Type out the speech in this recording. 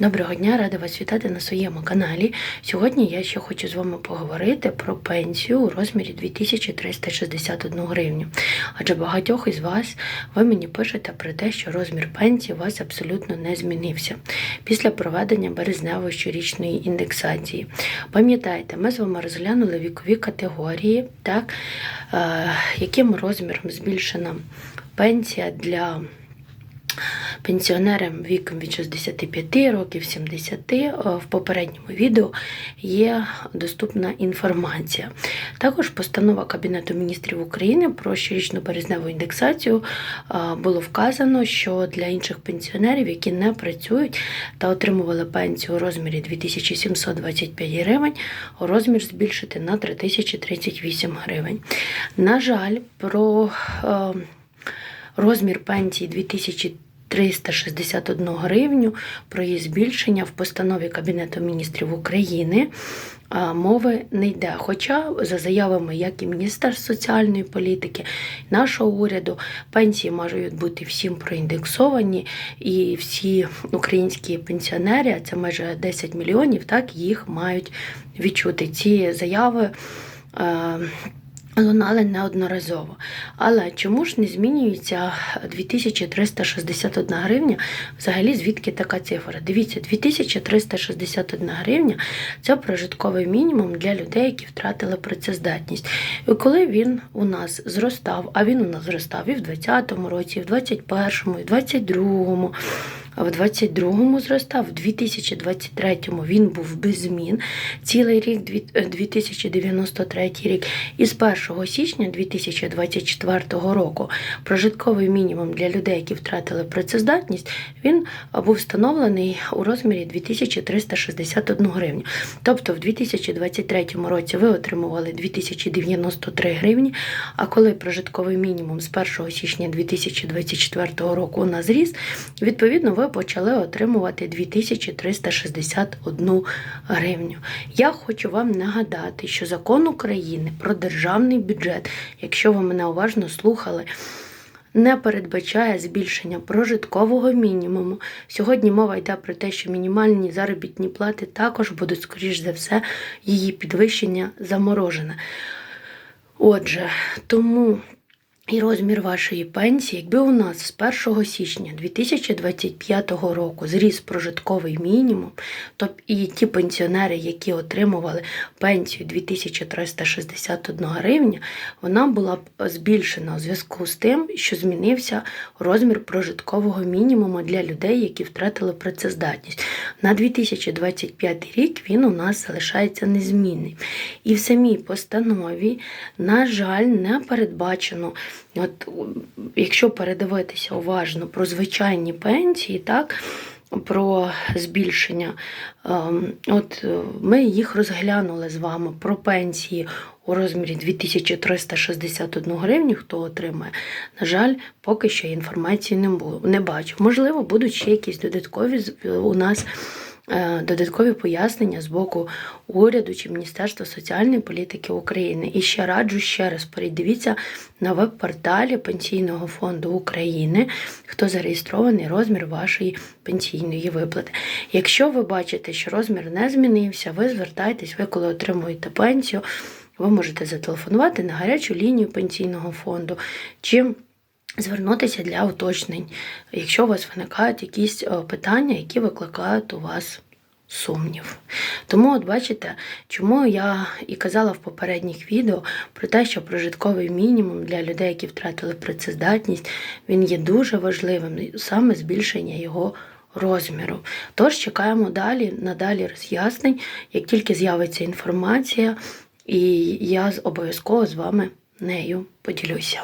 Доброго дня, рада вас вітати на своєму каналі. Сьогодні я ще хочу з вами поговорити про пенсію у розмірі 2361 гривню. Адже багатьох із вас ви мені пишете про те, що розмір пенсії у вас абсолютно не змінився після проведення березневої щорічної індексації. Пам'ятаєте, ми з вами розглянули вікові категорії, так, е, яким розміром збільшена пенсія для пенсіонерам віком від 65 років 70 е, в попередньому відео є доступна інформація. Також постанова Кабінету міністрів України про щорічну березневу індексацію е, було вказано, що для інших пенсіонерів, які не працюють та отримували пенсію у розмірі 2725 гривень, розмір збільшити на 3038 гривень. На жаль, про е, розмір пенсії 2361 гривню про її збільшення в постанові Кабінету міністрів України мови не йде. Хоча, за заявами як і Міністерства соціальної політики, нашого уряду, пенсії можуть бути всім проіндексовані, і всі українські пенсіонери, а це майже 10 мільйонів, так їх мають відчути. Ці заяви. Лунали неодноразово. Але чому ж не змінюється 2361 гривня? Взагалі, звідки така цифра? Дивіться, 2361 гривня це прожитковий мінімум для людей, які втратили працездатність. І коли він у нас зростав, а він у нас зростав і в 2020 році, і в 2021, і в 2022, в 22-му зростав, в 2023-му він був без змін. Цілий рік, е, 2093 рік. І з 1 січня 2024 року прожитковий мінімум для людей, які втратили працездатність, він е, був встановлений у розмірі 2361 гривню. Тобто в 2023 році ви отримували 2093 гривні, а коли прожитковий мінімум з 1 січня 2024 року у нас зріс, відповідно, ви почали отримувати 2361 гривню. Я хочу вам нагадати, що закон України про державний бюджет, якщо ви мене уважно слухали, не передбачає збільшення прожиткового мінімуму. Сьогодні мова йде про те, що мінімальні заробітні плати також будуть, скоріш за все, її підвищення заморожене. Отже, тому і розмір вашої пенсії, якби у нас з 1 січня 2025 року зріс прожитковий мінімум, то і ті пенсіонери, які отримували пенсію 2361 гривня, вона була б збільшена у зв'язку з тим, що змінився розмір прожиткового мінімуму для людей, які втратили працездатність. На 2025 рік він у нас залишається незмінний. І в самій постанові, на жаль, не передбачено. От, якщо передивитися уважно про звичайні пенсії, так, про збільшення, ем, от е, ми їх розглянули з вами про пенсії у розмірі 2361 гривню, хто отримає. На жаль, поки що інформації не було, не бачу. Можливо, будуть ще якісь додаткові у нас. Е, Додаткові пояснення з боку уряду чи Міністерства соціальної політики України. І ще раджу ще раз передивіться на веб-порталі Пенсійного фонду України, хто зареєстрований розмір вашої пенсійної виплати. Якщо ви бачите, що розмір не змінився, ви звертайтесь, ви коли отримуєте пенсію, ви можете зателефонувати на гарячу лінію пенсійного фонду. чи Звернутися для уточнень, якщо у вас виникають якісь е, питання, які викликають у вас сумнів. Тому, от бачите, чому я і казала в попередніх відео про те, що прожитковий мінімум для людей, які втратили працездатність, він є дуже важливим, саме збільшення його розміру. Тож чекаємо далі, надалі роз'яснень, як тільки з'явиться інформація, і я обов'язково з вами нею поділюся.